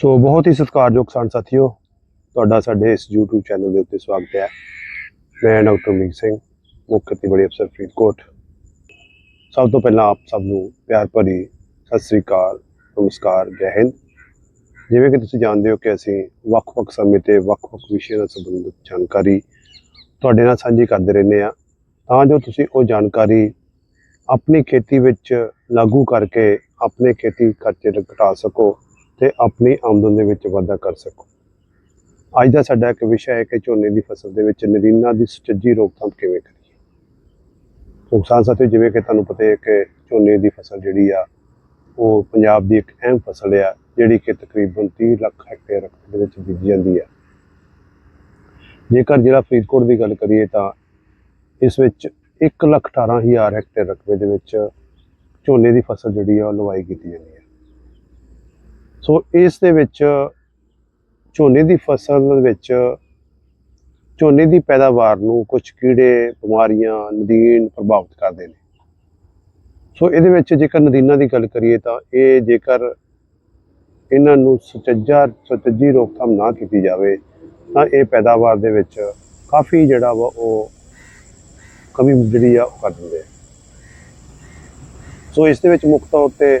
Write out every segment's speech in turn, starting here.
ਸੋ ਬਹੁਤ ਹੀ ਸਤਿਕਾਰਯੋਗ ਕਿਸਾਨ ਸਾਥੀਓ, ਤੁਹਾਡਾ ਸਾਡੇ ਇਸ YouTube ਚੈਨਲ ਦੇ ਉੱਤੇ ਸਵਾਗਤ ਹੈ। ਮੈਂ ਡਾਕਟਰ ਮੀਰ ਸਿੰਘ, ਮੁੱਖ ਖੇਤੀਬਾੜੀ ਅਫਸਰ ਫਰੀਦਕੋਟ। ਸਭ ਤੋਂ ਪਹਿਲਾਂ ਆਪ ਸਭ ਨੂੰ ਪਿਆਰ ਭਰੀ ਸਤਿ ਸ੍ਰੀ ਅਕਾਲ, ਨਮਸਕਾਰ, ਜੈ ਹਿੰਦ। ਜਿਵੇਂ ਕਿ ਤੁਸੀਂ ਜਾਣਦੇ ਹੋ ਕਿ ਅਸੀਂ ਵੱਖ-ਵੱਖ ਸਮੇਂ ਤੇ ਵੱਖ-ਵੱਖ ਵਿਸ਼ਿਆਂ ਨਾਲ ਸੰਬੰਧਿਤ ਜਾਣਕਾਰੀ ਤੁਹਾਡੇ ਨਾਲ ਸਾਂਝੀ ਕਰਦੇ ਰਹਿੰਦੇ ਆ ਤਾਂ ਜੋ ਤੁਸੀਂ ਉਹ ਜਾਣਕਾਰੀ ਆਪਣੀ ਖੇਤੀ ਵਿੱਚ ਲਾਗੂ ਕਰਕੇ ਆਪਣੇ ਖੇਤੀ ਖਰਚੇ ਨੂੰ ਘਟਾ ਸਕੋ। ਤੇ ਆਪਣੀ ਆਮਦਨ ਦੇ ਵਿੱਚ ਵਾਧਾ ਕਰ ਸਕੋ। ਅੱਜ ਦਾ ਸਾਡਾ ਇੱਕ ਵਿਸ਼ਾ ਹੈ ਕਿ ਝੋਨੇ ਦੀ ਫਸਲ ਦੇ ਵਿੱਚ ਨਦੀਨਾਂ ਦੀ ਸੁਚੱਜੀ ਰੋਕਥਾਮ ਕਿਵੇਂ ਕਰੀਏ। ਨੁਕਸਾਨ ਸਾਥੀਓ, ਜਿਵੇਂ ਕਿ ਤੁਹਾਨੂੰ ਪਤਾ ਹੈ ਕਿ ਝੋਨੇ ਦੀ ਫਸਲ ਜਿਹੜੀ ਆ, ਉਹ ਪੰਜਾਬ ਦੀ ਇੱਕ ਅਹਿਮ ਫਸਲ ਆ, ਜਿਹੜੀ ਕਿ ਤਕਰੀਬਨ 30 ਲੱਖ ਹੈਕਟੇਅਰ ਰਕਬੇ ਦੇ ਵਿੱਚ ਬੀਜੀ ਜਾਂਦੀ ਆ। ਜੇਕਰ ਜ਼ਿਲ੍ਹਾ ਫਰੀਦਕੋਟ ਦੀ ਗੱਲ ਕਰੀਏ ਤਾਂ ਇਸ ਵਿੱਚ 1 ਲੱਖ 18 ਹਜ਼ਾਰ ਹੈਕਟੇਅਰ ਰਕਬੇ ਦੇ ਵਿੱਚ ਝੋਨੇ ਦੀ ਫਸਲ ਜਿਹੜੀ ਆ, ਉਹ ਲਵਾਈ ਕੀਤੀ ਜਾਂਦੀ ਹੈ ਸੋ ਇਸ ਦੇ ਵਿੱਚ ਝੋਨੇ ਦੀ ਫਸਲ ਵਿੱਚ ਝੋਨੇ ਦੀ ਪੈਦਾਵਾਰ ਨੂੰ ਕੁਝ ਕੀੜੇ, ਬਿਮਾਰੀਆਂ, ਨਦੀਨ ਪ੍ਰਭਾਵਿਤ ਕਰਦੇ ਨੇ। ਸੋ ਇਹਦੇ ਵਿੱਚ ਜੇਕਰ ਨਦੀਨਾਂ ਦੀ ਗੱਲ ਕਰੀਏ ਤਾਂ ਇਹ ਜੇਕਰ ਇਹਨਾਂ ਨੂੰ ਸੁਚੱਜਾ, ਸੁਚੱਜੀ ਰੋਕਥਾਮ ਨਾ ਕੀਤੀ ਜਾਵੇ, ਤਾਂ ਇਹ ਪੈਦਾਵਾਰ ਦੇ ਵਿੱਚ ਕਾਫੀ ਜਿਹੜਾ ਵਾ ਉਹ ਕਮੀ ਜਿਹੜੀ ਆ ਉਹ ਕਰ ਦਿੰਦੇ ਸੋ ਇਸ ਦੇ ਵਿੱਚ ਮੁੱਖ ਤੌਰ ਤੇ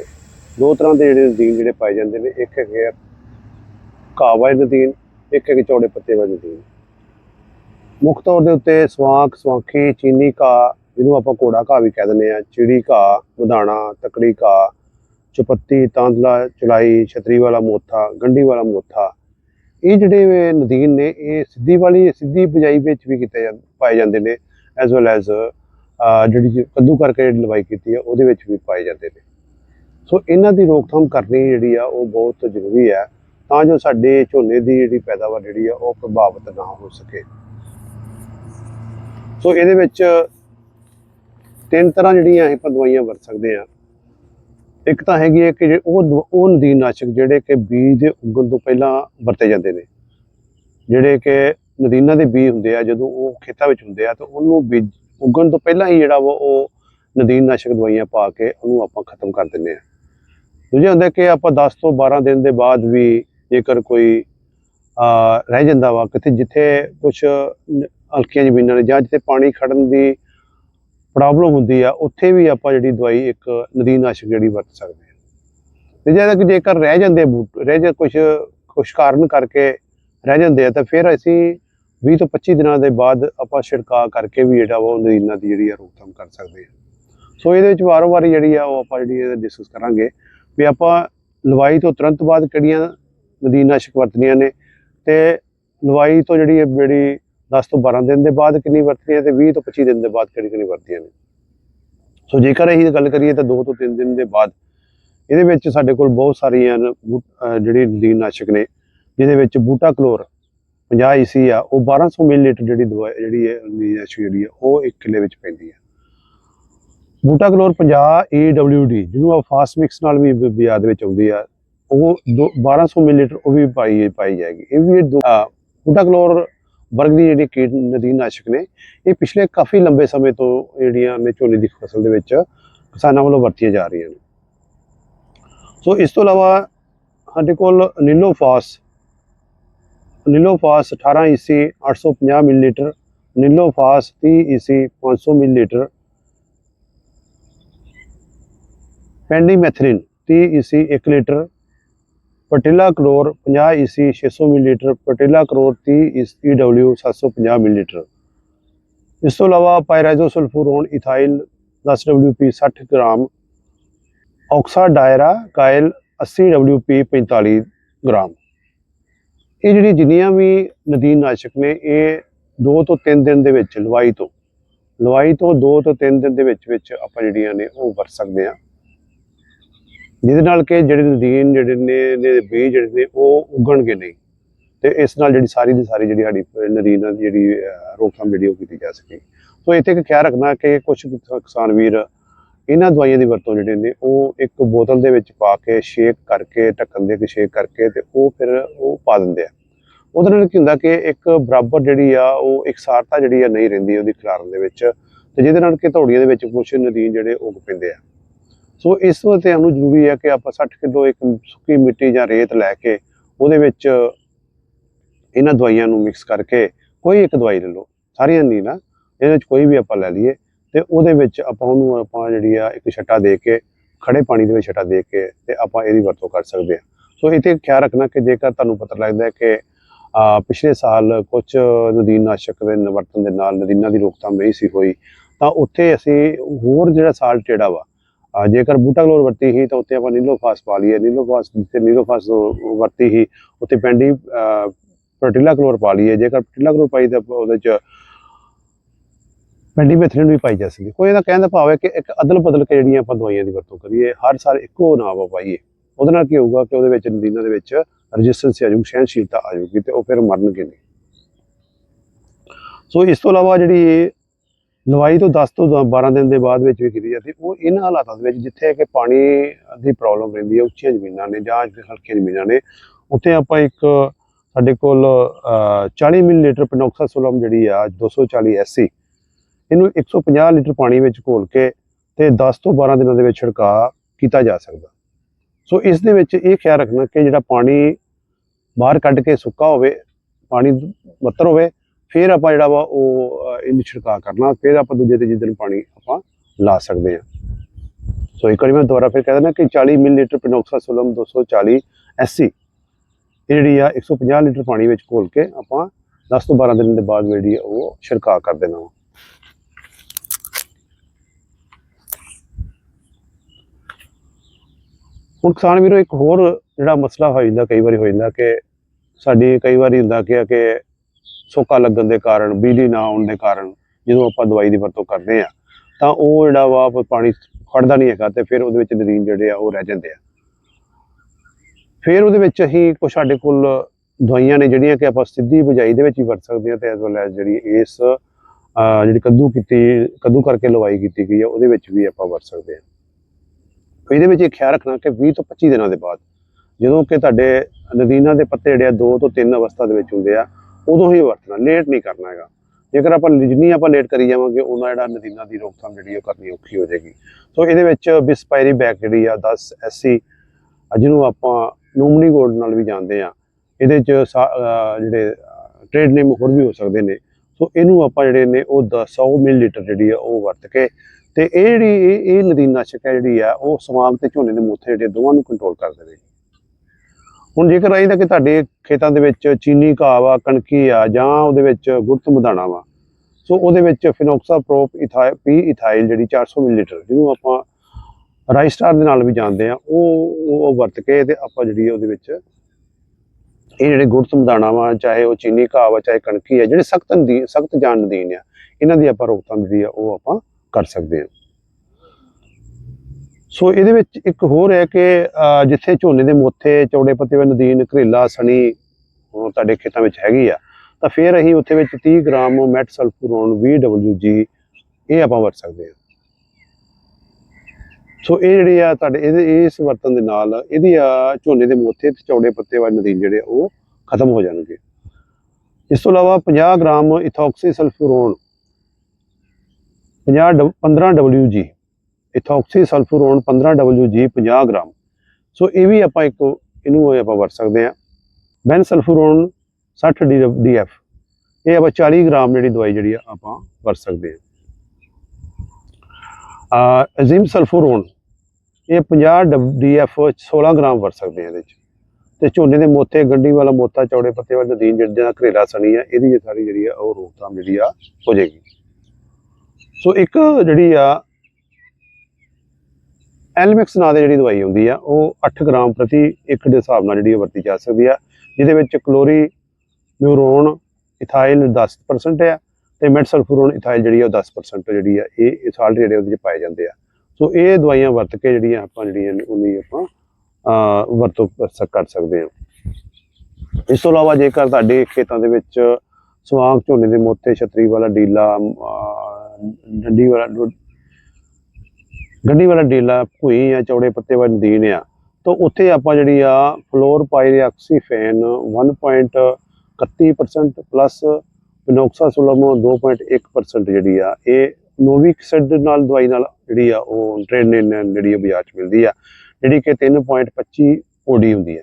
ਦੋ ਤਰ੍ਹਾਂ ਦੇ ਜਿਹੜੇ ਨਦੀਨ ਜਿਹੜੇ ਪਾਏ ਜਾਂਦੇ ਨੇ, ਇੱਕ ਹੈਗੇ ਆ ਘਾਹ ਵਾਲੇ ਨਦੀਨ ਇੱਕ ਹੈਗੇ ਚੌੜੇ ਪੱਤੇ ਵਾਲੇ ਨਦੀਨ ਮੁੱਖ ਤੌਰ ਦੇ ਉੱਤੇ ਸਵਾਂਕ ਸਵਾਂਖੀ, ਚੀਨੀ ਘਾਹ, ਜਿਹਨੂੰ ਆਪਾਂ ਘੋੜਾ ਘਾਹ ਵੀ ਕਹਿ ਦਿੰਦੇ ਆ ਚਿੜੀ ਘਾਹ, ਵਧਾਣਾ, ਤਕੜੀ ਘਾਹ, ਚੁਪੱਤੀ, ਤਾਂਦਲਾ, ਚੁਲਾਈ, ਛਤਰੀ ਵਾਲਾ ਮੋਥਾ, ਗੰਢੀ ਵਾਲਾ ਮੋਥਾ। ਇਹ ਜਿਹੜੇ ਨਦੀਨ ਨੇ, ਇਹ ਸਿੱਧੀ ਵਾਲੀ, ਸਿੱਧੀ ਬਜਾਈ ਵਿੱਚ ਵੀ ਕੀਤੇ ਜਾਂ, ਪਾਏ ਜਾਂਦੇ ਨੇ ਐਸ ਵੈਲ ਐਸ ਜਿਹੜੀ ਕੱਦੂ ਕਰਕੇ ਜਿਹੜੀ ਲਵਾਈ ਕੀਤੀ ਹੈ ਉਹਦੇ ਵਿੱਚ ਵੀ ਪਾਏ ਜਾਂਦੇ ਨੇ। ਸੋ ਇਹਨਾਂ ਦੀ ਰੋਕਥਾਮ ਕਰਨੀ ਜਿਹੜੀ ਆ ਉਹ ਬਹੁਤ ਜ਼ਰੂਰੀ ਹੈ ਤਾਂ ਜੋ ਸਾਡੇ ਝੋਨੇ ਦੀ ਜਿਹੜੀ ਪੈਦਾਵਾਰ ਜਿਹੜੀ ਆ ਉਹ ਪ੍ਰਭਾਵਿਤ ਨਾ ਹੋ ਸਕੇ। ਸੋ ਇਹਦੇ ਵਿੱਚ ਤਿੰਨ ਤਰ੍ਹਾਂ ਜਿਹੜੀਆਂ ਆਪਾਂ ਦਵਾਈਆਂ ਵਰਤ ਸਕਦੇ ਆ। ਇੱਕ ਤਾਂ ਹੈਗੀ ਹੈ ਕਿ ਜੇ ਉਹ ਦਵ- ਉਹ ਨਦੀਨਨਾਸ਼ਕ ਜਿਹੜੇ ਕਿ ਬੀਜ ਦੇ ਉੱਗਣ ਤੋਂ ਪਹਿਲਾਂ ਵਰਤੇ ਜਾਂਦੇ ਨੇ। ਜਿਹੜੇ ਕਿ ਨਦੀਨਾਂ ਦੇ ਬੀਜ ਹੁੰਦੇ ਆ, ਜਦੋਂ ਉਹ ਖੇਤਾਂ ਵਿੱਚ ਹੁੰਦੇ ਆ, ਤਾਂ ਉਹਨੂੰ ਬੀਜ ਉੱਗਣ ਤੋਂ ਪਹਿਲਾਂ ਹੀ ਜਿਹੜਾ ਵਾ ਉਹ ਨਦੀਨਨਾਸ਼ਕ ਦਵਾਈਆਂ ਪਾ ਕੇ ਉਹਨੂੰ ਆਪਾਂ ਖਤਮ ਕਰ ਦਿੰਦੇ ਆ। ਦੂਜਾ ਹੁੰਦਾ ਕਿ ਆਪਾਂ 10 ਤੋਂ 12 ਦਿਨ ਦੇ ਬਾਅਦ ਵੀ ਜੇਕਰ ਕੋਈ ਰਹਿ ਜਾਂਦਾ ਵਾ ਕਿਤੇ ਜਿੱਥੇ ਕੁਝ ਹਲਕੀਆਂ ਜ਼ਮੀਨਾਂ ਨੇ ਜਾਂ ਜਿੱਥੇ ਪਾਣੀ ਖੜਨ ਦੀ ਪ੍ਰੋਬਲਮ ਹੁੰਦੀ ਆ, ਉੱਥੇ ਵੀ ਆਪਾਂ ਜਿਹੜੀ ਦਵਾਈ ਇੱਕ ਨਦੀਨਾਸ਼ਕ ਜਿਹੜੀ ਵਰਤ ਸਕਦੇ ਹਾਂ ਤੇ ਜੇ ਕਿ ਜੇਕਰ ਰਹਿ ਜਾਂਦੇ ਬੂਟ ਰਹਿ ਜਾ ਕੁਝ ਕੁਝ ਕਾਰਨ ਕਰਕੇ ਰਹਿ ਜਾਂਦੇ ਆ, ਤਾਂ ਫਿਰ ਅਸੀਂ 20 ਤੋਂ 25 ਦਿਨਾਂ ਦੇ ਬਾਅਦ ਆਪਾਂ ਛਿੜਕਾਅ ਕਰਕੇ ਵੀ ਜਿਹੜਾ ਵਾ ਉਹ ਨਦੀਨਾਂ ਦੀ ਜਿਹੜੀ ਆ ਰੋਕਥਾਮ ਕਰ ਸਕਦੇ ਹਾਂ ਸੋ ਇਹਦੇ ਵਿੱਚ ਵਾਰ-ਵਾਰ ਜਿਹੜੀ ਆ ਉਹ ਆਪਾਂ ਜਿਹੜੀ ਡਿਸਕਸ ਕਰਾਂਗੇ। ਵੀ ਆਪਾਂ ਲਵਾਈ ਤੋਂ ਤੁਰੰਤ ਬਾਅਦ ਕਿਹੜੀਆਂ ਨਦੀਨਨਾਸ਼ਕ ਵਰਤਣੀਆਂ ਨੇ ਤੇ ਲਵਾਈ ਤੋਂ ਜਿਹੜੀ ਇਹ ਜਿਹੜੀ 10 ਤੋਂ 12 ਦਿਨ ਦੇ ਬਾਅਦ ਕਿੰਨੀ ਵਰਤਣੀ ਹੈ ਤੇ 20 ਤੋਂ 25 ਦਿਨ ਦੇ ਬਾਅਦ ਕਿਹੜੀ ਕਿੰਨੀ ਵਰਤੀਆਂ ਨੇ। ਸੋ ਜੇਕਰ ਅਸੀਂ ਗੱਲ ਕਰੀਏ ਤਾਂ 2 ਤੋਂ 3 ਦਿਨ ਦੇ ਬਾਅਦ ਇਹਦੇ ਵਿੱਚ ਸਾਡੇ ਕੋਲ ਬਹੁਤ ਸਾਰੀਆਂ ਬੂ- ਜਿਹੜੀ ਨਦੀਨਨਾਸ਼ਕ ਨੇ, ਜਿਹਦੇ ਵਿੱਚ ਬੂਟਾ ਕਲੋਰ 50 ਈਸੀ ਆ, ਉਹ 1200 ਮਿਲੀਲੀਟਰ ਜਿਹੜੀ ਦਵਾਈ, ਜਿਹੜੀ ਹੈ ਨਦੀਨਨਾਸ਼ਕ ਜਿਹੜੀ ਹੈ ਉਹ 1 ਕਿੱਲੇ ਵਿੱਚ ਪੈਂਦੀ ਹੈ ਬੂਟਾ ਕਲੋਰ 50 EWD ਜਿਹਨੂੰ ਆ ਫਾਸਟ ਮਿਕਸ ਨਾਲ ਵੀ ਬ- ਬਾਜ਼ਾਰ ਦੇ ਵਿੱਚ ਆਉਂਦੀ ਆ, ਉਹ ਦੋ- 1200 ਮਿਲੀਲੀਟਰ ਉਹ ਵੀ ਪਾਈ ਪਾਈ ਜਾਏਗੀ। ਇਹ ਵੀ ਦੋ- ਬੂਟਾ ਕਲੋਰ ਵਰਗ ਦੀ ਜਿਹੜੀ ਕੀਟ ਨਦੀਨਨਾਸ਼ਕ ਨੇ, ਇਹ ਪਿਛਲੇ ਕਾਫੀ ਲੰਬੇ ਸਮੇਂ ਤੋਂ ਜਿਹੜੀਆਂ ਨੇ ਝੋਨੇ ਦੀ ਫਸਲ ਦੇ ਵਿੱਚ ਕਿਸਾਨਾਂ ਵੱਲੋਂ ਵਰਤੀਆਂ ਜਾ ਰਹੀਆਂ ਨੇ। ਸੋ ਇਸ ਤੋਂ ਇਲਾਵਾ ਸਾਡੇ ਕੋਲ ਨੀਲੋਫਾਸ ਨੀਲੋਫਾਸ 18 ਈਸੀ 850 ਮਿਲੀਲੀਟਰ ਨੀਲੋਫਾਸ 30 EC 500 millilitre pendimethalin 30 EC 1 litre. Pretilachlor 50 EC 600 millilitre. Pretilachlor 30 EW 750 millilitre. ਇਸ ਤੋਂ ਇਲਾਵਾ pyrazosulfuron ethyl 10 ਡਬਲਯੂਪੀ 60 gram. Oxadiargyl 80 ਡਬਲਯੂਪੀ 45 gram. ਇਹ ਜਿਹੜੀ ਜਿੰਨੀਆਂ ਵੀ ਨਦੀਨ ਨਾਸ਼ਕ ਨੇ, ਇਹ 2 ਤੋਂ 3 ਦਿਨ ਦੇ ਵਿੱਚ, ਲਵਾਈ ਤੋਂ ਲਵਾਈ ਤੋਂ 2 ਤੋਂ 3 ਦਿਨ ਦੇ ਵਿੱਚ ਵਿੱਚ ਆਪਾਂ ਜਿਹੜੀਆਂ ਨੇ ਉਹ ਵਰਤ ਸਕਦੇ ਆ ਜਿਹਦੇ ਨਾਲ ਕਿ ਜਿਹੜੇ ਨਦੀਨ, ਜਿਹੜੇ ਨੇ ਦੇ ਬੀਜ ਜਿਹੜੇ ਨੇ, ਉਹ ਉਗਣਗੇ ਨਹੀਂ। ਤੇ ਇਸ ਨਾਲ ਜਿਹੜੀ ਸਾਰੀ ਦੀ ਸਾਰੀ ਜਿਹੜੀ ਸਾਡੀ ਨਦੀਨਾਂ ਦੀ ਜਿਹੜੀ ਰੋਕਥਾਮ ਜਿਹੜੀ ਉਹ ਕੀਤੀ ਜਾ ਸਕੇ। ਸੋ ਇੱਥੇ ਇੱਕ ਖਿਆਲ ਰੱਖਣਾ ਕਿ ਕੁਝ ਕਿਸਾਨ ਵੀਰ, ਇਹਨਾਂ ਦਵਾਈਆਂ ਦੀ ਵਰਤੋਂ ਜਿਹੜੇ ਨੇ, ਉਹ ਇੱਕ ਬੋਤਲ ਦੇ ਵਿੱਚ ਪਾ ਕੇ ਸ਼ੇਕ ਕਰਕੇ, ਢੱਕਣ ਦੇ ਕੇ ਸ਼ੇਕ ਕਰਕੇ ਤੇ ਉਹ ਫਿਰ ਉਹ ਪਾ ਦਿੰਦੇ ਆ। ਉਹਦੇ ਨਾਲ ਕੀ ਹੁੰਦਾ ਕਿ ਇੱਕ ਬਰਾਬਰ ਜਿਹੜੀ ਆ, ਉਹ ਇਕਸਾਰਤਾ ਜਿਹੜੀ ਆ ਨਹੀਂ ਰਹਿੰਦੀ ਉਹਦੀ ਖਿਲਾਰਨ ਦੇ ਵਿੱਚ। ਤੇ ਜਿਹਦੇ ਨਾਲ ਕਿ ਧੌੜੀਆਂ ਦੇ ਵਿੱਚ ਕੁਝ ਨਦੀਨ ਜਿਹੜੇ ਉਗ ਪੈਂਦੇ ਆ। ਸੋ ਇਸ ਵਾਸਤੇ ਸਾਨੂੰ ਜ਼ਰੂਰੀ ਹੈ ਕਿ ਆਪਾਂ 60 ਕਿਲੋ ਇੱਕ ਸੁੱਕੀ ਮਿੱਟੀ ਜਾਂ ਰੇਤ ਲੈ ਕੇ ਉਹਦੇ ਵਿੱਚ ਇਹਨਾਂ ਦਵਾਈਆਂ ਨੂੰ ਮਿਕਸ ਕਰਕੇ ਕੋਈ ਇੱਕ ਦਵਾਈ ਲੈ ਲਓ। ਸਾਰੀਆਂ ਨਹੀਂ ਨਾ, ਇਹਦੇ ਵਿੱਚ ਕੋਈ ਵੀ ਆਪਾਂ ਲੈ ਲਈਏ ਤੇ ਉਹਦੇ ਵਿੱਚ ਆਪਾਂ ਉਹਨੂੰ ਆਪਾਂ ਜਿਹੜੀ ਆ ਇੱਕ ਛੱਟਾ ਦੇ ਕੇ ਖੜੇ ਪਾਣੀ ਦੇ ਵਿੱਚ ਛੱਟਾ ਦੇ ਕੇ ਤੇ ਆਪਾਂ ਇਹਦੀ ਵਰਤੋਂ ਕਰ ਸਕਦੇ ਹਾਂ। ਸੋ ਇਹ ਤੇ ਖਿਆਲ ਰੱਖਣਾ ਕਿ ਜੇਕਰ ਤੁਹਾਨੂੰ ਪਤਾ ਲੱਗਦਾ ਹੈ ਕਿ ਪਿਛਲੇ ਸਾਲ ਕੁਝ ਨਦੀਨਨਾਸ਼ਕ ਦੇ ਵਰਤਣ ਦੇ ਨਾਲ ਨਦੀਨਾਂ ਦੀ ਰੋਕਥਾਮ ਨਹੀਂ ਸੀ ਹੋਈ, ਤਾਂ ਉੱਥੇ ਅਸੀਂ ਹੋਰ ਜਿਹੜਾ ਸਾਲ ਟੇੜਾ ਵਾ ਜੇਕਰ ਬੂਟਾ ਵਰਤੀ ਸੀ ਤਾਂ ਉੱਥੇ ਆਪਾਂ ਨੀਲੋਫਾਸ ਪਾ ਲਈਏ। ਨੀਲੋਫਾਸ ਤੇ ਨੀਲੋਫਾਸ ਵਰਤੀ ਸੀ, ਉੱਥੇ ਪੈਂਡੀ ਪ੍ਰੋਟੀਲਾ ਕਲੋਰ ਪਾ ਲਈਏ। ਜੇਕਰ ਪ੍ਰੋਟੀਲਾ ਕਲੋਰ ਪਾਈ ਤਾਂ ਉਹਦੇ ਚ ਪੈਂਡੀਮੈਥਲਿਨ ਵੀ ਪਾਈ ਜਾ ਸਕਦੀ। ਕੋਈ ਇਹਦਾ ਕਹਿਣ ਦਾ ਭਾਵ ਹੈ ਕਿ ਇੱਕ ਅਦਲ ਬਦਲ ਕੇ ਜਿਹੜੀਆਂ ਆਪਾਂ ਦਵਾਈਆਂ ਦੀ ਵਰਤੋਂ ਕਰੀਏ, ਹਰ ਸਾਲ ਇੱਕੋ ਨਾ ਆਪਾਂ ਪਾਈਏ। ਉਹਦੇ ਨਾਲ ਕੀ ਹੋਊਗਾ ਕਿ ਉਹਦੇ ਵਿੱਚ ਨਦੀਨਾਂ ਦੇ ਵਿੱਚ ਰੈਜ਼ਿਸਟੈਂਸ ਆ ਜਾਊਗੀ ਸਹਿਣਸ਼ੀਲਤਾ ਆ ਜਾਊਗੀ ਤੇ ਉਹ ਫਿਰ ਮਰਨਗੇ ਨਹੀਂ। ਸੋ ਇਸ ਤੋਂ ਇਲਾਵਾ ਜਿਹੜੀ ਲਵਾਈ ਤੋਂ 10 ਤੋਂ 12 ਦਿਨ ਦੇ ਬਾਅਦ ਵਿੱਚ ਵੀ ਕੀਤੀ ਜਾਂਦੀ ਉਹ ਇਹਨਾਂ ਹਾਲਾਤਾਂ ਦੇ ਵਿੱਚ ਜਿੱਥੇ ਕਿ ਪਾਣੀ ਦੀ ਪ੍ਰੋਬਲਮ ਰਹਿੰਦੀ ਹੈ ਉੱਚੀਆਂ ਜ਼ਮੀਨਾਂ ਨੇ ਜਾਂ ਹਲਕੀਆਂ ਜ਼ਮੀਨਾਂ ਨੇ ਉੱਥੇ ਆਪਾਂ ਇੱਕ ਸਾਡੇ ਕੋਲ ਅਹ, 40 ਮਿਲੀਲੀਟਰ ਪੈਨੋਕਸਾਸੋਲਮ ਜਿਹੜੀ ਆ 240 ਐਸਸੀ ਇਹਨੂੰ 150 ਲੀਟਰ ਪਾਣੀ ਵਿੱਚ ਘੋਲ ਕੇ ਤੇ 10 ਤੋਂ 12 ਦਿਨਾਂ ਦੇ ਵਿੱਚ ਛਿੜਕਾਅ ਕੀਤਾ ਜਾ ਸਕਦਾ। ਸੋ ਇਸ ਦੇ ਵਿੱਚ ਇਹ ਖਿਆਲ ਰੱਖਣਾ ਕਿ ਜਿਹੜਾ ਪਾਣੀ ਬਾਹਰ ਕੱਢ ਕੇ ਸੁੱਕਾ ਹੋਵੇ ਪਾਣੀ ਮੱਤਰ ਹੋਵੇ ਫਿਰ ਆਪਾਂ ਜਿਹੜਾ ਵਾ ਉਹ ਇਹਨੂੰ ਛਿੜਕਾਅ ਕਰਨਾ, ਫਿਰ ਆਪਾਂ ਦੂਜੇ ਤੀਜੇ ਦਿਨ ਪਾਣੀ ਆਪਾਂ ਲਾ ਸਕਦੇ ਹਾਂ। ਸੋ ਇੱਕ ਵਾਰੀ ਮੈਂ ਦੁਬਾਰਾ ਫਿਰ ਕਹਿ ਦਿੰਦਾ ਕਿ 40 ਮਿਲੀਲੀਟਰ ਪੈਨੋਕਸਾਸੋਲਮ 240 ਐਸਸੀ, ਇਹ ਜਿਹੜੀ ਆ 150 ਲੀਟਰ ਪਾਣੀ ਵਿੱਚ ਘੋਲ ਕੇ ਆਪਾਂ 10 ਤੋਂ 12 ਦਿਨ ਦੇ ਬਾਅਦ ਜਿਹੜੀ ਆ ਉਹ ਛਿੜਕਾਅ ਕਰ ਦੇਣਾ ਵਾ। ਹੁਣ ਕਿਸਾਨ ਵੀਰੋ, ਇੱਕ ਹੋਰ ਜਿਹੜਾ ਮਸਲਾ ਹੋ ਜਾਂਦਾ, ਕਈ ਵਾਰੀ ਹੋ ਜਾਂਦਾ ਕਿ ਸਾਡੀ, ਕਈ ਵਾਰੀ ਹੁੰਦਾ ਕਿ ਕਿ ਸੋਕਾ ਲੱਗਣ ਦੇ ਕਾਰਨ ਬਿਜਲੀ ਨਾ ਆਉਣ ਦੇ ਕਾਰਨ ਜਦੋਂ ਆਪਾਂ ਦਵਾਈ ਦੀ ਵਰਤੋਂ ਕਰਦੇ ਆ ਤਾਂ ਉਹ ਜਿਹੜਾ ਵਾ ਪਾਣੀ ਖੜਦਾ ਨਹੀਂ ਹੈਗਾ ਤੇ ਫਿਰ ਉਹਦੇ ਵਿੱਚ ਨਦੀਨ ਜਿਹੜੇ ਆ ਉਹ ਰਹਿ ਜਾਂਦੇ ਆ। ਫਿਰ ਉਹਦੇ ਵਿੱਚ ਅਸੀਂ ਕੁਝ ਸਾਡੇ ਕੋਲ ਦਵਾਈਆਂ ਨੇ ਜਿਹੜੀਆਂ ਕਿ ਆਪਾਂ ਸਿੱਧੀ ਬੁਝਾਈ ਦੇ ਵਿੱਚ ਹੀ ਵਰਤ ਸਕਦੇ ਹਾਂ ਤੇ ਐਸ ਵੈਲ ਐਸ ਜਿਹੜੀ ਇਸ ਅਹ, ਜਿਹੜੀ ਕੱਦੂ ਕੀਤੀ ਕੱਦੂ ਕਰਕੇ ਲਵਾਈ ਕੀਤੀ ਗਈ ਆ ਉਹਦੇ ਵਿੱਚ ਵੀ ਆਪਾਂ ਵਰਤ ਸਕਦੇ ਹਾਂ। ਇਹਦੇ ਵਿੱਚ ਇਹ ਖਿਆਲ ਰੱਖਣਾ ਕਿ 20 ਤੋਂ 25 ਦਿਨਾਂ ਦੇ ਬਾਅਦ ਜਦੋਂ ਕਿ ਤੁਹਾਡੇ ਨਦੀਨਾਂ ਦੇ ਪੱਤੇ ਜਿਹੜੇ ਆ 2 ਤੋਂ 3 ਅਵਸਥਾ ਦੇ ਵਿੱਚ ਹੁੰਦੇ ਆ ਉਦੋਂ ਹੀ ਵਰਤਣਾ ਲੇਟ ਨਹੀਂ ਕਰਨਾ ਹੈਗਾ। ਜੇਕਰ ਆਪਾਂ ਜਿੰਨੀ ਆਪਾਂ ਲੇਟ ਕਰੀ ਜਾਵਾਂਗੇ, ਉਹਨਾਂ ਜਿਹੜਾ ਨਦੀਨਾਂ ਦੀ ਰੋਕਥਾਮ ਜਿਹੜੀ ਉਹ ਕਰਨੀ ਔਖੀ ਹੋ ਜਾਏਗੀ। ਸੋ ਇਹਦੇ ਵਿੱਚ ਬਿਸਪਾਇਰੀ ਬੈਕ ਜਿਹੜੀ ਆ 10 ਐਸਸੀ ਜਿਹਨੂੰ ਆਪਾਂ ਨੂਮਨੀ ਗੋਲਡ ਨਾਲ ਵੀ ਜਾਣਦੇ ਆ ਇਹਦੇ ਚ ਸਾ- ਜਿਹੜੇ ਟ੍ਰੇਡ ਨੇਮ ਹੋਰ ਵੀ ਹੋ ਸਕਦੇ ਨੇ। ਸੋ ਇਹਨੂੰ ਆਪਾਂ ਜਿਹੜੇ ਨੇ, ਉਹ 100 ਮਿਲੀਲੀਟਰ ਜਿਹੜੀ ਆ, ਉਹ ਵਰਤ ਕੇ ਤੇ ਇਹ ਜਿਹੜੀ, ਇਹ ਇਹ ਨਦੀਨਨਾਸ਼ਕ ਹੈ ਜਿਹੜੀ ਆ, ਉਹ ਸਵਾਂਗ ਤੇ ਝੋਨੇ ਦੇ ਮੂਥੇ ਜਿਹੜੇ ਦੋਵਾਂ ਨੂੰ ਕੰਟਰੋਲ ਕਰਦੇ ਨੇ ਹੁਣ ਜੇਕਰ ਆਈਦਾ ਕਿ ਤੁਹਾਡੇ ਖੇਤਾਂ ਦੇ ਵਿੱਚ ਚੀਨੀ ਘਾਹ ਵਾ, ਕਣਕੀ ਆ, ਜਾਂ ਉਹਦੇ ਵਿੱਚ ਗੁੜਤ ਮਧਾਣਾ ਵਾ, ਸੋ ਉਹਦੇ ਵਿੱਚ ਫਿਨੋਕਸਾ ਪ੍ਰੋਪ ਇਥਾਇਲ ਪੀ ਇਥਾਈਲ ਜਿਹੜੀ 400 ਮਿਲੀਲੀਟਰ ਜਿਹਨੂੰ ਆਪਾਂ ਰਾਈਸਟਾਰ ਦੇ ਨਾਲ ਵੀ ਜਾਣਦੇ ਆ ਉਹ ਉਹ ਵਰਤ ਕੇ ਤੇ ਆਪਾਂ ਜਿਹੜੀ ਆ ਉਹਦੇ ਵਿੱਚ ਇਹ ਜਿਹੜੇ ਗੁੜਤ ਮਧਾਣਾ ਵਾ, ਚਾਹੇ ਉਹ ਚੀਨੀ ਘਾਹ ਵਾ, ਚਾਹੇ ਕਣਕੀ ਆ, ਜਿਹੜੇ ਸਖਤ ਨਦੀ ਸਖਤ ਜਾਨ ਨਦੀਨ ਆ, ਇਹਨਾਂ ਦੀ ਆਪਾਂ ਰੋਕਥਾਮ ਜਿਹੜੀ ਆ ਉਹ ਆਪਾਂ ਕਰ ਸਕਦੇ ਹਾਂ। ਸੋ ਇਹਦੇ ਵਿੱਚ ਇੱਕ ਹੋਰ ਹੈ ਕਿ ਜਿੱਥੇ ਝੋਨੇ ਦੇ ਮੋਥੇ, ਚੌੜੇ ਪੱਤੇ ਵਾਲੇ ਨਦੀਨ ਕਰੇਲਾ ਸਣੀ ਤੁਹਾਡੇ ਖੇਤਾਂ ਵਿੱਚ ਹੈਗੀ ਆ, ਤਾਂ ਫਿਰ ਅਸੀਂ ਉੱਥੇ ਵਿੱਚ 30 ਗ੍ਰਾਮ ਮੈਟ ਸਲਫੂਰੋਨ 20WG ਇਹ ਆਪਾਂ ਵਰਤ ਸਕਦੇ ਹਾਂ। ਸੋ ਇਹ ਜਿਹੜੇ ਆ ਤੁਹਾਡੇ, ਇਹਦੇ, ਇਸ ਵਰਤਨ ਦੇ ਨਾਲ ਇਹਦੀ ਆ ਝੋਨੇ ਦੇ ਮੋਥੇ ਤੇ ਚੌੜੇ ਪੱਤੇ ਵਾਲੇ ਨਦੀਨ ਜਿਹੜੇ ਆ ਉਹ ਖਤਮ ਹੋ ਜਾਣਗੇ। ਇਸ ਤੋਂ ਇਲਾਵਾ 50 ਗ੍ਰਾਮ ਇਥੋਕਸੀ ਸਲਫੂਰੋਨ 50 ਡਬ- 15 WG ethoxysulfuron 15 WG 50 gram. So ਇਹ ਵੀ ਆਪਾਂ ਇੱਕ ਇਹਨੂੰ ਆਪਾਂ ਵਰਤ ਸਕਦੇ ਹਾਂ। ਬੈਨ ਸਲਫੂਰੋਨ 60 DF ਇਹ ਆਪਾਂ 40 ਗ੍ਰਾਮ ਜਿਹੜੀ ਦਵਾਈ ਜਿਹੜੀ ਆ ਆਪਾਂ ਵਰਤ ਸਕਦੇ ਹਾਂ। ਆ, ਅਜ਼ੀਮ ਸਲਫੂਰੋਨ ਇਹ 50 DF 16 ਗ੍ਰਾਮ ਵਰਤ ਸਕਦੇ ਹਾਂ ਇਹਦੇ ਚ। ਤੇ ਝੋਨੇ ਦੇ ਮੋਤੇ ਗੰਡੀ ਵਾਲਾ ਮੋਤਾ, ਚੌੜੇ ਪੱਤੇ ਵਾਲਾ ਨਦੀਨ ਜਿਹੜਾ ਘਰੇਲਾ ਸਣੀ ਆ, ਇਹਦੀ ਸਾਰੀ ਜਿਹੜੀ ਆ ਉਹ ਰੋਕਥਾਮ ਜਿਹੜੀ ਆ ਹੋ ਜਾਏਗੀ। ਸੋ ਇੱਕ ਜਿਹੜੀ ਆ ਐਲਮਿਕਸ ਨਾਂ ਦੀ ਜਿਹੜੀ ਦਵਾਈ ਹੁੰਦੀ ਆ, ਉਹ 8 ਗ੍ਰਾਮ ਪ੍ਰਤੀ ਏਕੜ ਦੇ ਹਿਸਾਬ ਨਾਲ ਜਿਹੜੀ ਆ ਵਰਤੀ ਜਾ ਸਕਦੀ ਆ, ਜਿਹਦੇ ਵਿੱਚ ਕਲੋਰੀ, ਮਿਊਰੋਨ, ਇਥਾਈਲ 10% ਆ ਤੇ ਮੈਟਸਲਫੂਰੋਨ ਇਥਾਈਲ ਜਿਹੜੀ ਆ ਉਹ 10% ਜਿਹੜੀ ਆ, ਇਹ ਸਾਲਟ ਜਿਹੜੇ ਉਹਦੇ ਵਿੱਚ ਪਾਏ ਜਾਂਦੇ ਆ। ਸੋ ਇਹ ਦਵਾਈਆਂ ਵਰਤ ਕੇ ਜਿਹੜੀਆਂ ਆਪਾਂ ਜਿਹੜੀਆਂ ਨੇ ਆਪਾਂ ਵਰਤੋਂ ਕਰ ਸਕਦੇ ਹਾਂ। ਇਸ ਤੋਂ ਇਲਾਵਾ ਜੇਕਰ ਤੁਹਾਡੇ ਖੇਤਾਂ ਦੇ ਵਿੱਚ ਸਵਾਂਗ ਝੋਨੇ ਦੇ ਮੋਤੇ, ਛਤਰੀ ਵਾਲਾ ਡੀਲਾ ਡੰਡੀ ਵਾਲਾ ਗੱਡੀ ਵਾਲਾ ਡੀਲਾ ਭੂਈ ਆ ਚੌੜੇ ਪੱਤੇ ਵਾਲੀ ਨਦੀਨ ਆ। ਤਾਂ ਉੱਥੇ ਆਪਾਂ ਜਿਹੜੀ ਆ ਫਲੋਰ ਪਾਇਰੀਆਕਸੀਫੇਨ 1.31% ਪਲੱਸ ਫਿਨੋਕਸਾਸੋਲਮ 2.1% ਜਿਹੜੀ ਆ, ਇਹ ਨੋਵਿਕਸਿਡ ਨਾਲ ਦਵਾਈ ਨਾਲ ਜਿਹੜੀ ਆ ਉਹ ਟ੍ਰੇਨ ਜਿਹੜੀ ਆ ਬਾਜ਼ਾਰ 'ਚ ਮਿਲਦੀ ਆ, ਜਿਹੜੀ ਕਿ 3.25 ਓਡੀ ਹੁੰਦੀ ਆ।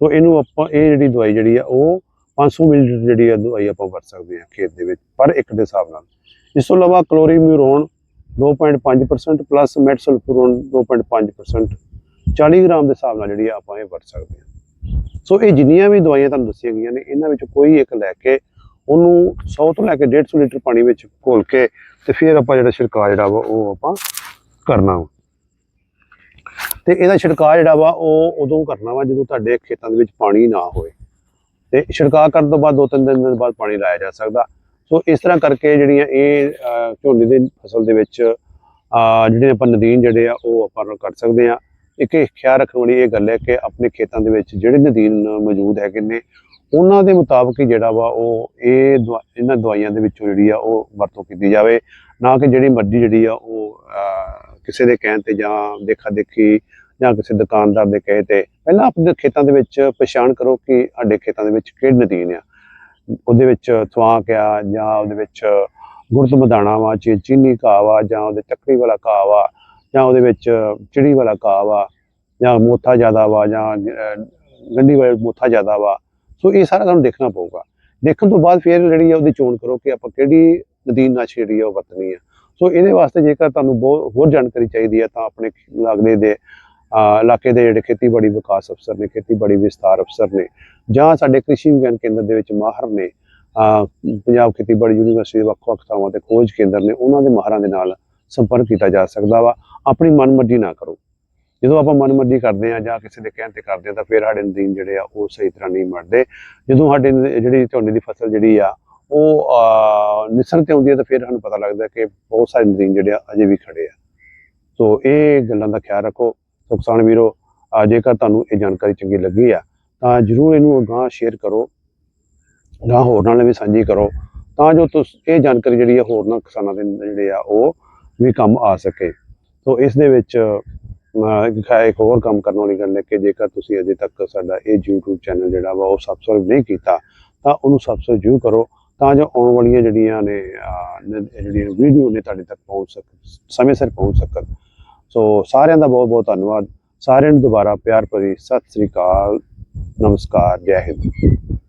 ਸੋ ਇਹਨੂੰ ਆਪਾਂ ਇਹ ਜਿਹੜੀ ਦਵਾਈ ਜਿਹੜੀ ਆ ਉਹ 500 ਮਿਲੀ ਜਿਹੜੀ ਆ ਦਵਾਈ ਆਪਾਂ ਵਰਤ ਸਕਦੇ ਹਾਂ ਖੇਤ ਦੇ ਵਿੱਚ ਪਰ ਇੱਕ ਦੇ ਹਿਸਾਬ ਨਾਲ। ਇਸ ਤੋਂ ਇਲਾਵਾ ਕਲੋਰੀਮਿਊਰੋਨ 2.5% ਪਲੱਸ ਮੈਟਸਲਫੂਰੋਨ 2.5% 40 ਗ੍ਰਾਮ ਦੇ ਹਿਸਾਬ ਨਾਲ ਜਿਹੜੀ ਆ ਆਪਾਂ ਇਹ ਵਰਤ ਸਕਦੇ ਹਾਂ। ਸੋ ਇਹ ਜਿੰਨੀਆਂ ਵੀ ਦਵਾਈਆਂ ਤੁਹਾਨੂੰ ਦੱਸੀਆਂ ਗਈਆਂ ਨੇ, ਇਹਨਾਂ ਵਿੱਚ ਕੋਈ ਇੱਕ ਲੈ ਕੇ ਉਹਨੂੰ 100 ਤੋਂ ਲੈ ਕੇ 150 ਲੀਟਰ ਪਾਣੀ ਵਿੱਚ ਘੋਲ ਕੇ ਤੇ ਫਿਰ ਆਪਾਂ ਜਿਹੜਾ ਛਿੜਕਾਅ ਜਿਹੜਾ ਵਾ ਉਹ ਆਪਾਂ ਕਰਨਾ ਵਾ। ਤੇ ਇਹਦਾ ਛਿੜਕਾਅ ਜਿਹੜਾ ਵਾ ਉਹ ਉਦੋਂ ਕਰਨਾ ਵਾ ਜਦੋਂ ਤੁਹਾਡੇ ਖੇਤਾਂ ਦੇ ਵਿੱਚ ਪਾਣੀ ਨਾ ਹੋਵੇ ਤੇ ਛਿੜਕਾਅ ਕਰਨ ਤੋਂ ਬਾਅਦ ਦੋ ਤਿੰਨ ਦਿਨ ਦੇ ਬਾਅਦ ਪਾਣੀ ਲਾਇਆ ਜਾ ਸਕਦਾ। ਸੋ ਇਸ ਤਰ੍ਹਾਂ ਕਰਕੇ ਜਿਹੜੀਆਂ ਇਹ ਝੋਨੇ ਦੀ ਫਸਲ ਦੇ ਵਿੱਚ ਜਿਹੜੇ ਆਪਾਂ ਨਦੀਨ ਜਿਹੜੇ ਆ, ਉਹ ਆਪਾਂ ਕਰ ਸਕਦੇ ਆ। ਇੱਕ ਇਹ ਖਿਆਲ ਰੱਖਣ ਵਾਲੀ ਇਹ ਗੱਲ ਹੈ ਕਿ ਆਪਣੇ ਖੇਤਾਂ ਦੇ ਵਿੱਚ ਜਿਹੜੇ ਨਦੀਨ ਮੌਜੂਦ ਹੈਗੇ ਨੇ, ਉਹਨਾਂ ਦੇ ਮੁਤਾਬਕ ਹੀ ਜਿਹੜਾ ਵਾ ਉਹ ਇਹ ਦਵਾ- ਇਹਨਾਂ ਦਵਾਈਆਂ ਦੇ ਵਿੱਚੋਂ ਜਿਹੜੀ ਆ ਉਹ ਵਰਤੋਂ ਕੀਤੀ ਜਾਵੇ। ਨਾ ਕਿ ਜਿਹੜੀ ਮਰਜ਼ੀ ਜਿਹੜੀ ਆ ਉਹ ਕਿਸੇ ਦੇ ਕਹਿਣ ਤੇ ਜਾਂ ਦੇਖਾ ਦੇਖੀ ਜਾਂ ਕਿਸੇ ਦੁਕਾਨਦਾਰ ਦੇ ਕਹੇ ਤੇ। ਪਹਿਲਾਂ ਆਪਣੇ ਖੇਤਾਂ ਦੇ ਵਿੱਚ ਪਛਾਣ ਕਰੋ ਕਿ ਸਾਡੇ ਖੇਤਾਂ ਦੇ ਵਿੱਚ ਕਿਹੜੀ ਨਦੀਨ ਆ। ਉਹਦੇ ਵਿੱਚ ਥਵਾਕ ਆ ਜਾਂ ਉਹਦੇ ਵਿੱਚ ਗੁਰਦ ਮਦਾਣਾ ਵਾ ਚੀਨੀ ਘਾਹ ਜਾਂ ਉਹਦੇ ਚੱਕਰੀ ਵਾਲਾ ਘਾਹ ਜਾਂ ਉਹਦੇ ਵਿੱਚ ਚਿੜੀ ਵਾਲਾ ਘਾਹ ਜਾਂ ਮੋਥਾ ਜ਼ਿਆਦਾ ਵਾ, ਜਾਂ ਗੰਢੀ ਵਾਲਾ ਮੋਥਾ ਜ਼ਿਆਦਾ ਵਾ। ਸੋ ਇਹ ਸਾਰਾ ਤੁਹਾਨੂੰ ਦੇਖਣਾ ਪਊਗਾ। ਦੇਖਣ ਤੋਂ ਬਾਅਦ ਫਿਰ ਜਿਹੜੀ ਆ ਉਹਦੀ ਚੋਣ ਕਰੋ ਕਿ ਆਪਾਂ ਕਿਹੜੀ ਨਦੀਨ ਨਾਸ਼ ਜਿਹੜੀ ਆ ਉਹ ਵਰਤਣੀ ਹੈ ਸੋ ਇਹਦੇ ਵਾਸਤੇ ਜੇਕਰ ਤੁਹਾਨੂੰ ਬਹੁਤ ਹੋਰ ਜਾਣਕਾਰੀ ਚਾਹੀਦੀ ਹੈ ਤਾਂ ਆਪਣੇ ਲਾਗਲੇ ਦੇ ਇਲਾਕੇ ਦੇ ਜਿਹੜੇ ਖੇਤੀਬਾੜੀ ਵਿਕਾਸ ਅਫਸਰ ਨੇ, ਖੇਤੀਬਾੜੀ ਵਿਸਤਾਰ ਅਫਸਰ ਨੇ ਜਾਂ ਸਾਡੇ ਕ੍ਰਿਸ਼ੀ ਵਿਗਿਆਨ ਕੇਂਦਰ ਦੇ ਵਿੱਚ ਮਾਹਰ ਨੇ ਪੰਜਾਬ ਖੇਤੀਬਾੜੀ ਯੂਨੀਵਰਸਿਟੀ ਦੇ ਵੱਖ-ਵੱਖ ਥਾਵਾਂ ਤੇ ਖੋਜ ਕੇਂਦਰ ਨੇ, ਉਹਨਾਂ ਦੇ ਮਾਹਰਾਂ ਦੇ ਨਾਲ ਸੰਪਰਕ ਕੀਤਾ ਜਾ ਸਕਦਾ ਵਾ। ਆਪਣੀ ਮਨਮਰਜ਼ੀ ਨਾ ਕਰੋ। ਜਦੋਂ ਆਪਾਂ ਮਨਮਰਜ਼ੀ ਕਰਦੇ ਆ ਜਾਂ ਕਿਸੇ ਦੇ ਕਹਿਣ ਤੇ ਕਰਦੇ ਆ ਤਾਂ ਫਿਰ ਸਾਡੇ ਨਦੀਨ ਜਿਹੜੇ ਆ ਉਹ ਸਹੀ ਤਰ੍ਹਾਂ ਨਹੀਂ ਮਰਦੇ ਜਦੋਂ ਸਾਡੇ ਜਿਹੜੀ ਝੋਨੇ ਦੀ ਫਸਲ ਜਿਹੜੀ ਆ ਉਹ ਨਿਸਰ ਤੇ ਆਉਂਦੀ ਹੈ ਤਾਂ ਫਿਰ ਸਾਨੂੰ ਪਤਾ ਲੱਗਦਾ ਕਿ ਬਹੁਤ ਸਾਰੇ ਨਦੀਨ ਜਿਹੜੇ ਆ ਅਜੇ ਵੀ ਖੜੇ ਆ। ਸੋ ਇਹ ਗੱਲਾਂ ਦਾ ਖਿਆਲ ਰੱਖੋ। ਸੋ ਕਿਸਾਨ ਵੀਰੋ ਜੇਕਰ ਤੁਹਾਨੂੰ ਇਹ ਜਾਣਕਾਰੀ ਚੰਗੀ ਲੱਗੀ ਆ, ਤਾਂ ਜਰੂਰ ਇਹਨੂੰ ਅਗਾਂਹ ਸ਼ੇਅਰ ਕਰੋ ਗਾਂ ਹੋਰ ਨਾਲ ਵੀ ਸਾਂਝੀ ਕਰੋ, ਤਾਂ ਜੋ ਤੁਸ, ਇਹ ਜਾਣਕਾਰੀ ਜਿਹੜੀ ਆ ਹੋਰ ਨਾ ਕਿਸਾਨਾਂ ਦੇ ਜਿਹੜੇ ਆ ਉਹ ਵੀ ਕੰਮ ਆ ਸਕੇ। ਸੋ ਇਸ ਦੇ ਵਿੱਚ ਇੱਕ ਹੋਰ ਕੰਮ ਕਰਨ ਵਾਲੀ ਗੱਲ ਹੈ ਕਿ ਜੇਕਰ ਤੁਸੀਂ ਅਜੇ ਤੱਕ ਸਾਡਾ ਇਹ YouTube ਚੈਨਲ ਜਿਹੜਾ ਵਾ ਉਹ ਸਬਸਕ੍ਰਾਈਬ ਨਹੀਂ ਕੀਤਾ, ਤਾਂ ਉਹਨੂੰ ਸਬਸਕ੍ਰਾਈਬ ਜ਼ਰੂਰ ਕਰੋ, ਤਾਂ ਜੋ ਆਉਣ ਵਾਲੀਆਂ ਜਿਹੜੀਆਂ ਨੇ ਜਿਹੜੀਆਂ ਵੀਡੀਓ ਨੇ ਤੁਹਾਡੇ ਤੱਕ ਪਹੁੰਚ ਸਕ, ਸਮੇਂ ਸਿਰ ਪਹੁੰਚ ਸਕਣ। ਸੋ ਸਾਰਿਆਂ ਦਾ ਬਹੁਤ ਬਹੁਤ ਧੰਨਵਾਦ। ਸਾਰਿਆਂ ਨੂੰ ਦੁਬਾਰਾ ਪਿਆਰ ਭਰੀ ਸਤਿ ਸ੍ਰੀ ਅਕਾਲ। ਨਮਸਕਾਰ। ਜੈ ਹਿੰਦ।